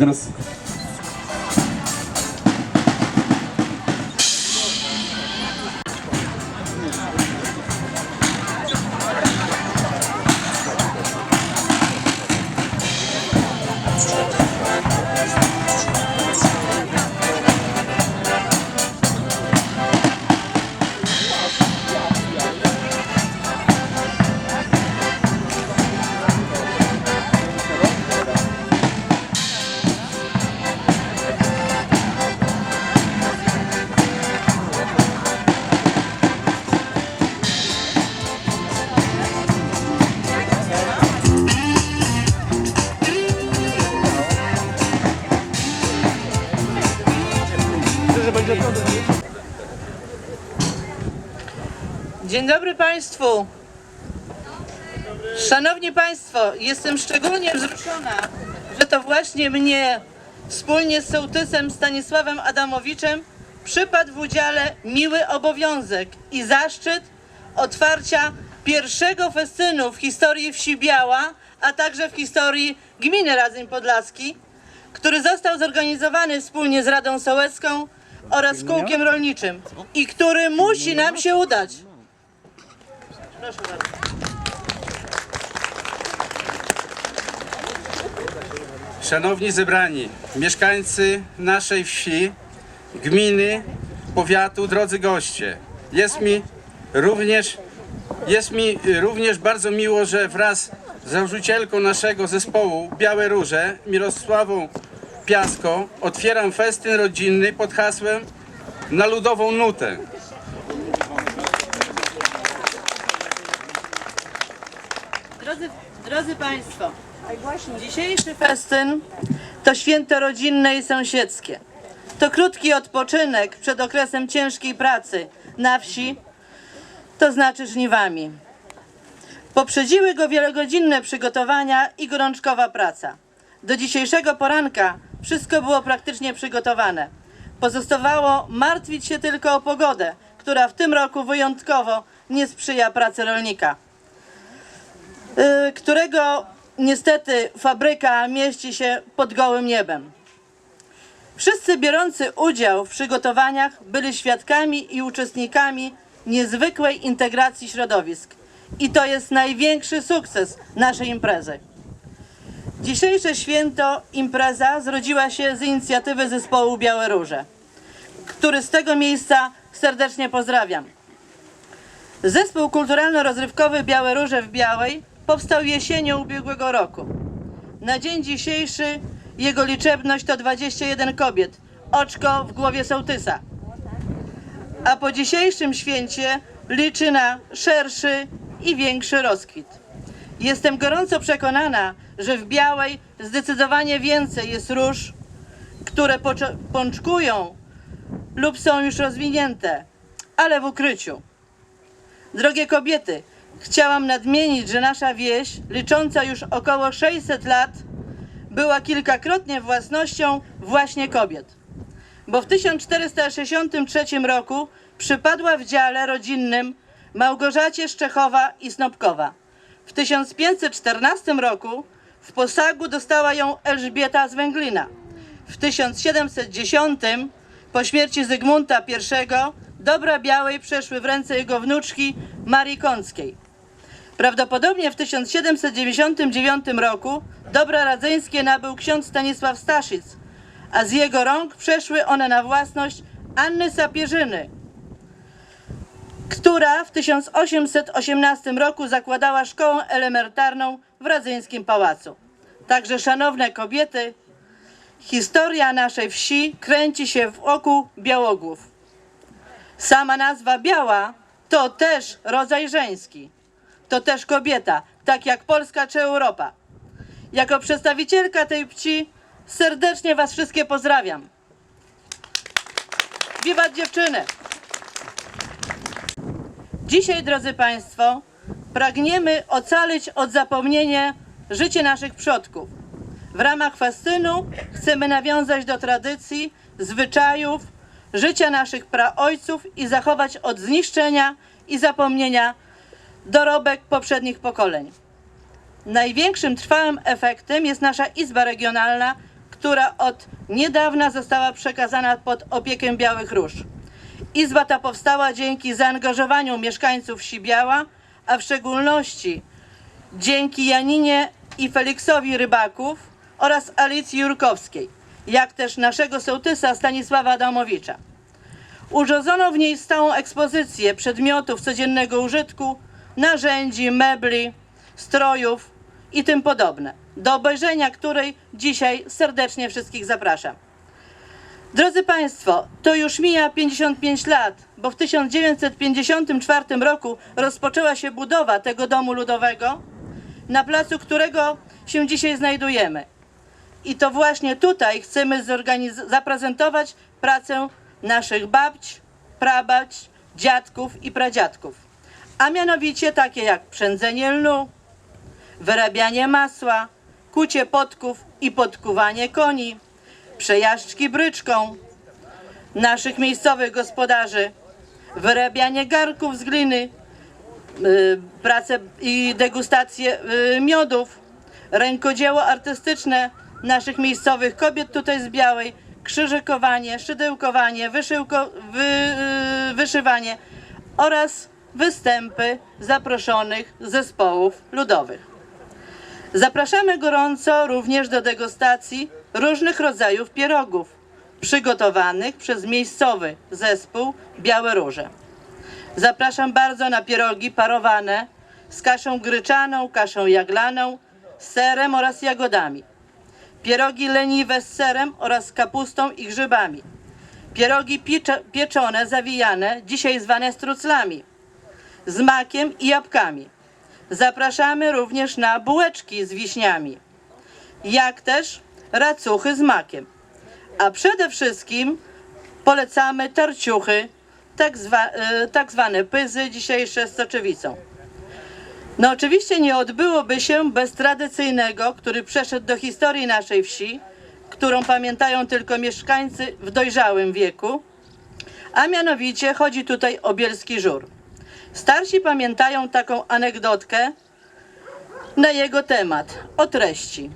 I Państwu. Szanowni Państwo, jestem szczególnie wzruszona, że to właśnie mnie wspólnie z sołtysem Stanisławem Adamowiczem przypadł w udziale miły obowiązek i zaszczyt otwarcia pierwszego festynu w historii wsi Biała, a także w historii gminy Radzeń Podlaski, który został zorganizowany wspólnie z Radą Sołecką oraz kółkiem rolniczym i który musi nam się udać. Proszę bardzo. Szanowni zebrani, mieszkańcy naszej wsi, gminy, powiatu, drodzy goście, jest mi również, jest mi również bardzo miło, że wraz z założycielką naszego zespołu Białe Róże, Mirosławą Piasko, otwieram festyn rodzinny pod hasłem na ludową nutę. Drodzy, Państwo, dzisiejszy festyn to święto rodzinne i sąsiedzkie. To krótki odpoczynek przed okresem ciężkiej pracy na wsi, to znaczy żniwami. Poprzedziły go wielogodzinne przygotowania i gorączkowa praca. Do dzisiejszego poranka wszystko było praktycznie przygotowane. Pozostawało martwić się tylko o pogodę, która w tym roku wyjątkowo nie sprzyja pracy rolnika którego niestety fabryka mieści się pod gołym niebem. Wszyscy biorący udział w przygotowaniach byli świadkami i uczestnikami niezwykłej integracji środowisk. I to jest największy sukces naszej imprezy. Dzisiejsze święto impreza zrodziła się z inicjatywy zespołu Białe Róże, który z tego miejsca serdecznie pozdrawiam. Zespół kulturalno-rozrywkowy Białe Róże w Białej powstał jesienią ubiegłego roku. Na dzień dzisiejszy jego liczebność to 21 kobiet, oczko w głowie sołtysa. A po dzisiejszym święcie liczy na szerszy i większy rozkwit. Jestem gorąco przekonana, że w Białej zdecydowanie więcej jest róż, które pączkują lub są już rozwinięte, ale w ukryciu. Drogie kobiety, chciałam nadmienić, że nasza wieś, licząca już około 600 lat, była kilkakrotnie własnością właśnie kobiet. Bo w 1463 roku przypadła w dziale rodzinnym Małgorzacie Szczechowa i Snopkowa. W 1514 roku w posagu dostała ją Elżbieta z Węglina. W 1710 po śmierci Zygmunta I dobra Białej przeszły w ręce jego wnuczki Marii Kąckiej. Prawdopodobnie w 1799 roku dobra radzyńskie nabył ksiądz Stanisław Staszic, a z jego rąk przeszły one na własność Anny Sapierzyny, która w 1818 roku zakładała szkołę elementarną w Radzyńskim Pałacu. Także, szanowne kobiety, historia naszej wsi kręci się wokół Białogłów. Sama nazwa biała to też rodzaj żeński. To też kobieta, tak jak Polska czy Europa. Jako przedstawicielka tej płci serdecznie Was wszystkie pozdrawiam. Wiwat dziewczyny! Dzisiaj, drodzy Państwo, pragniemy ocalić od zapomnienia życie naszych przodków. W ramach festynu chcemy nawiązać do tradycji, zwyczajów, życia naszych praojców i zachować od zniszczenia i zapomnienia dorobek poprzednich pokoleń. Największym trwałym efektem jest nasza Izba Regionalna, która od niedawna została przekazana pod opiekę Białych Róż. Izba ta powstała dzięki zaangażowaniu mieszkańców wsi Biała, a w szczególności dzięki Janinie i Feliksowi Rybaków oraz Alicji Jurkowskiej, jak też naszego sołtysa Stanisława Adamowicza. Urządzono w niej stałą ekspozycję przedmiotów codziennego użytku, narzędzi, mebli, strojów i tym podobne, do obejrzenia której dzisiaj serdecznie wszystkich zapraszam. Drodzy Państwo, to już mija 55 lat, bo w 1954 roku rozpoczęła się budowa tego domu ludowego, na placu którego się dzisiaj znajdujemy. I to właśnie tutaj chcemy zaprezentować pracę naszych babć, prabać, dziadków i pradziadków. A mianowicie takie jak przędzenie lnu, wyrabianie masła, kucie podków i podkuwanie koni, przejażdżki bryczką. Naszych miejscowych gospodarzy, wyrabianie garków z gliny, y, pracę i degustację y, miodów, rękodzieło artystyczne naszych miejscowych kobiet tutaj z Białej, krzyżykowanie, szydełkowanie, wyszyłko, wy, y, wyszywanie oraz występy zaproszonych zespołów ludowych. Zapraszamy gorąco również do degustacji różnych rodzajów pierogów przygotowanych przez miejscowy zespół Białe Róże. Zapraszam bardzo na pierogi parowane z kaszą gryczaną, kaszą jaglaną, serem oraz jagodami. Pierogi leniwe z serem oraz kapustą i grzybami. Pierogi pieczone, zawijane, dzisiaj zwane struclami, z makiem i jabłkami. Zapraszamy również na bułeczki z wiśniami, jak też racuchy z makiem. A przede wszystkim polecamy tarciuchy, tak, zwa, e, tak zwane pyzy dzisiejsze z soczewicą. No oczywiście nie odbyłoby się bez tradycyjnego, który przeszedł do historii naszej wsi, którą pamiętają tylko mieszkańcy w dojrzałym wieku, a mianowicie chodzi tutaj o bielski żur. Starsi pamiętają taką anegdotkę na jego temat, o treści.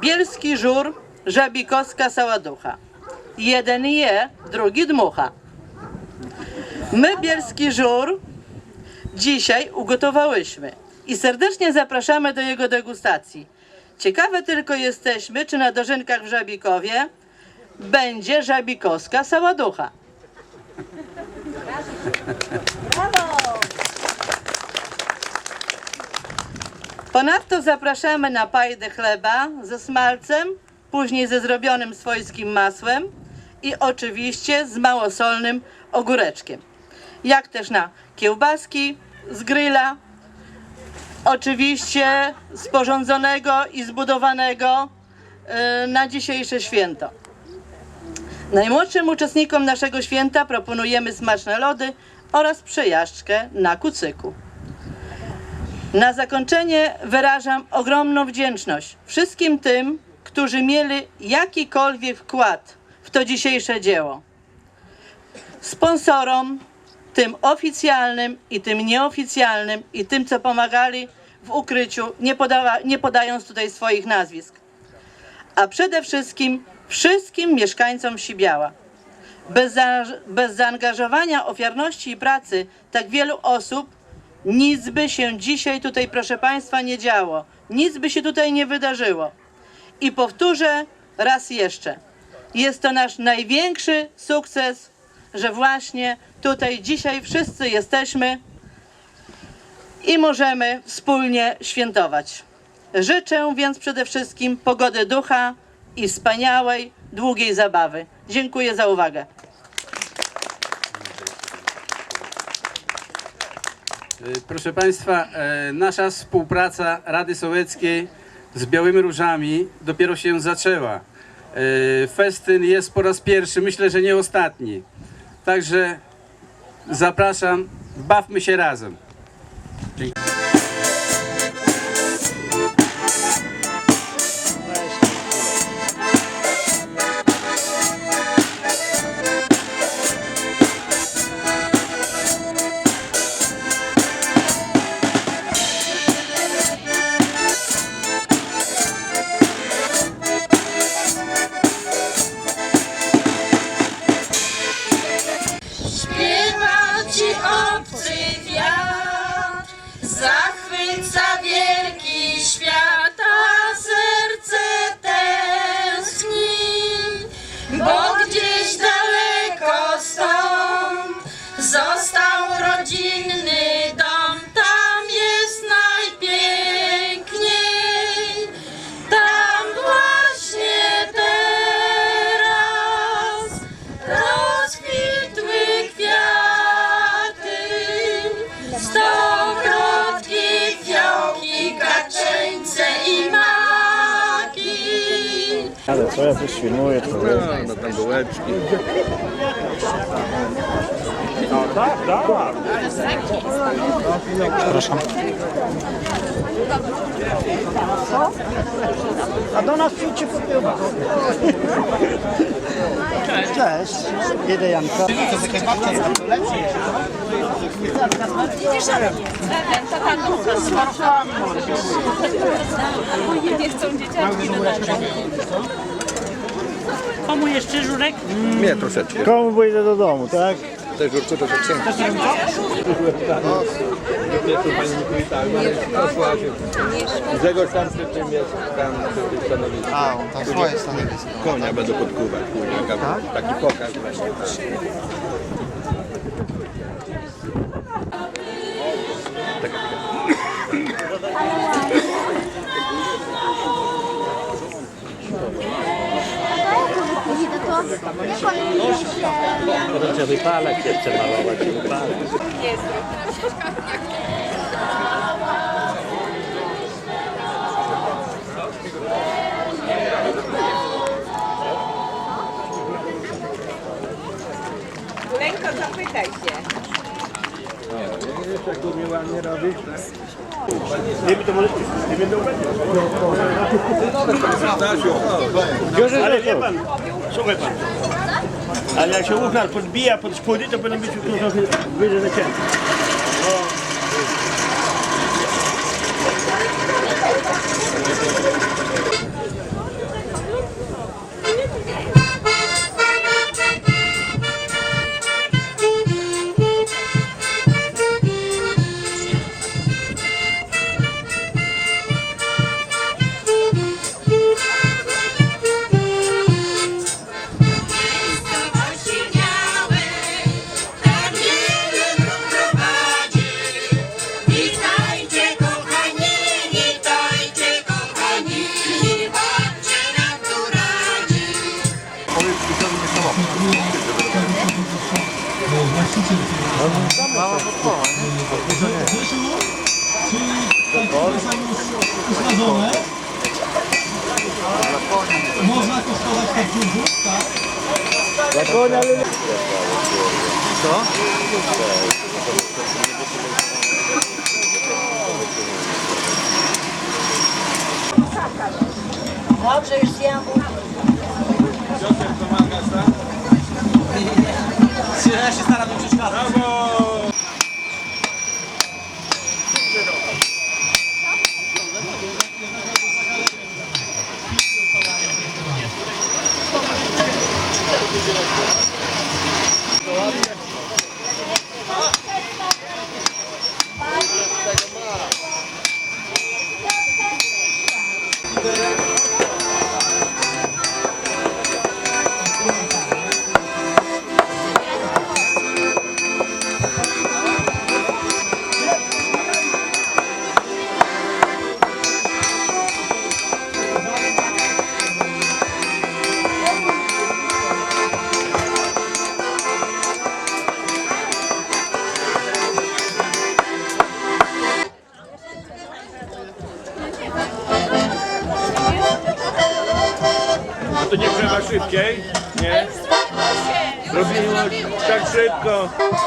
Bielski żur, żabikowska saładucha. Jeden je, drugi dmucha. My bielski żur dzisiaj ugotowałyśmy i serdecznie zapraszamy do jego degustacji. Ciekawe tylko jesteśmy, czy na dożynkach w Żabikowie będzie żabikowska saładucha. Ponadto zapraszamy na pajdę chleba ze smalcem, później ze zrobionym swojskim masłem i oczywiście z małosolnym ogóreczkiem. Jak też na kiełbaski z grilla, oczywiście sporządzonego i zbudowanego y, na dzisiejsze święto. Najmłodszym uczestnikom naszego święta proponujemy smaczne lody oraz przejażdżkę na kucyku. Na zakończenie wyrażam ogromną wdzięczność wszystkim tym, którzy mieli jakikolwiek wkład w to dzisiejsze dzieło. Sponsorom, tym oficjalnym i tym nieoficjalnym, i tym, co pomagali w ukryciu, nie, podała, nie podając tutaj swoich nazwisk. A przede wszystkim wszystkim mieszkańcom Sibiała. Bez, za, bez zaangażowania, ofiarności i pracy tak wielu osób nic by się dzisiaj tutaj, proszę Państwa, nie działo. Nic by się tutaj nie wydarzyło. I powtórzę raz jeszcze. Jest to nasz największy sukces, że właśnie tutaj dzisiaj wszyscy jesteśmy i możemy wspólnie świętować. Życzę więc przede wszystkim pogody ducha i wspaniałej, długiej zabawy. Dziękuję za uwagę. Proszę Państwa, e, nasza współpraca Rady Sołeckiej z Białymi Różami dopiero się zaczęła. E, Festyn jest po raz pierwszy, myślę, że nie ostatni. Także zapraszam, bawmy się razem. Ale co ja tu świnuję, człowiek? No tam bułeczki. Przepraszam. A do nas przyjdźcie po piwo. Cześć. Jedę Janka. Nie chcą dzieciaki Komu jeszcze żurek? Nie, troszeczkę. Komu pójdę do domu, tak? Też żurku to tak księga. Grzegorz tam przy tym jest, tam przy tym stanowisku. A, on tam swoje stanowisko. Konia będą podkuwać. później. Taki pokaz właśnie. Proszę wypalać jeszcze malować i wypalać. Lenko, zapytaj się. Ale wie pan, słuchaj pan. Ale jak się uchnar podbija pod spodnie, to powinien być trochę wyżej zacięty. Mała podpoła, nie? Dobrze, już zjadł. A tak szybko.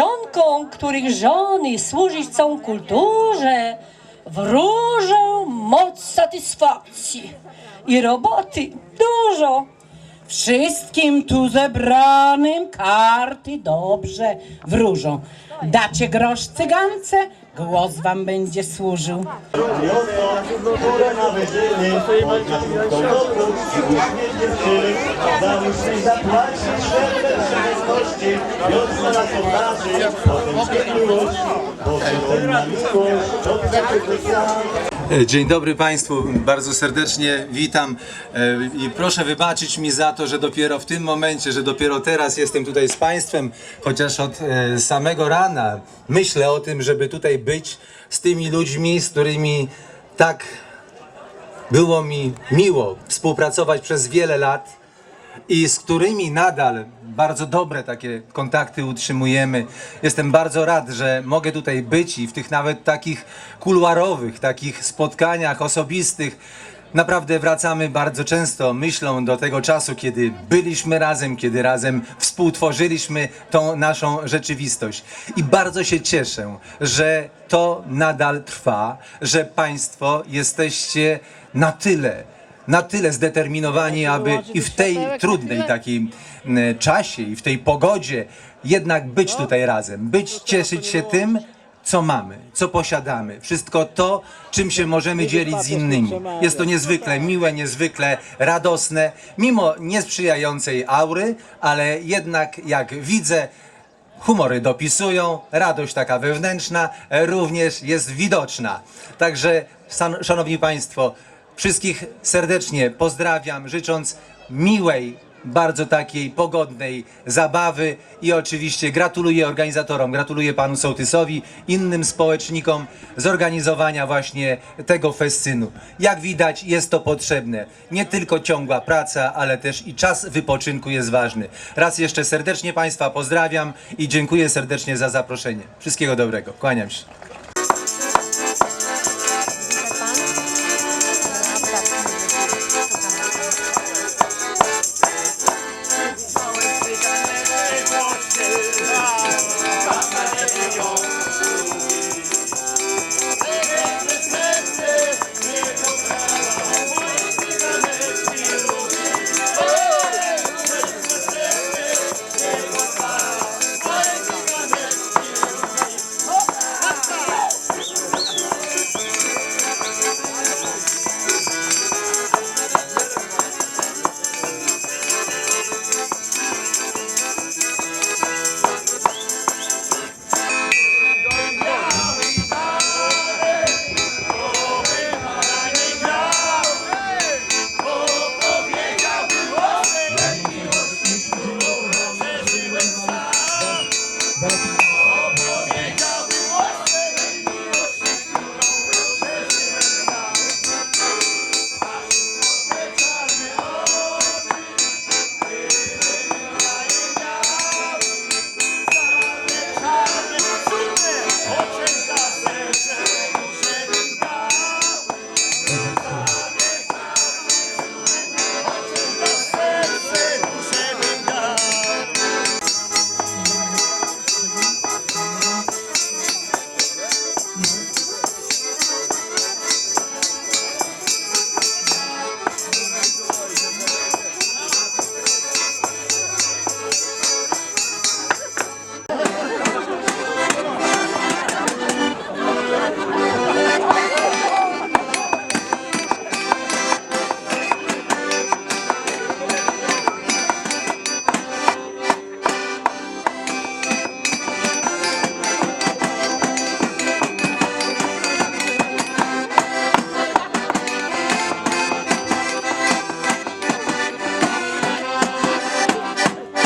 Małżonkom, których żony służyć chcą kulturze, wróżę moc satysfakcji i roboty dużo. Wszystkim tu zebranym karty dobrze wróżą. Dacie grosz cygance, głos wam będzie służył. Potem E, Dzień dobry Państwu, bardzo serdecznie witam. E, i proszę wybaczyć mi za to, że dopiero w tym momencie, że dopiero teraz jestem tutaj z Państwem, chociaż od e, samego rana myślę o tym, żeby tutaj być z tymi ludźmi, z którymi tak było mi miło współpracować przez wiele lat i z którymi nadal bardzo dobre takie kontakty utrzymujemy. Jestem bardzo rad, że mogę tutaj być i w tych nawet takich kuluarowych, takich spotkaniach osobistych naprawdę wracamy bardzo często myślą do tego czasu, kiedy byliśmy razem, kiedy razem współtworzyliśmy tą naszą rzeczywistość. I bardzo się cieszę, że to nadal trwa, że Państwo jesteście na tyle na tyle zdeterminowani, aby i w tej trudnej takiej m, czasie i w tej pogodzie jednak być tutaj razem, być, cieszyć się tym, co mamy, co posiadamy. Wszystko to, czym się możemy dzielić z innymi. Jest to niezwykle miłe, niezwykle radosne, mimo niesprzyjającej aury, ale jednak jak widzę, Humory dopisują, radość taka wewnętrzna również jest widoczna. Także, szanowni Państwo, wszystkich serdecznie pozdrawiam, życząc miłej, bardzo takiej pogodnej zabawy i oczywiście gratuluję organizatorom, gratuluję panu Sołtysowi, innym społecznikom zorganizowania właśnie tego festynu. Jak widać jest to potrzebne. Nie tylko ciągła praca, ale też i czas wypoczynku jest ważny. Raz jeszcze serdecznie państwa pozdrawiam i dziękuję serdecznie za zaproszenie. Wszystkiego dobrego. Kłaniam się.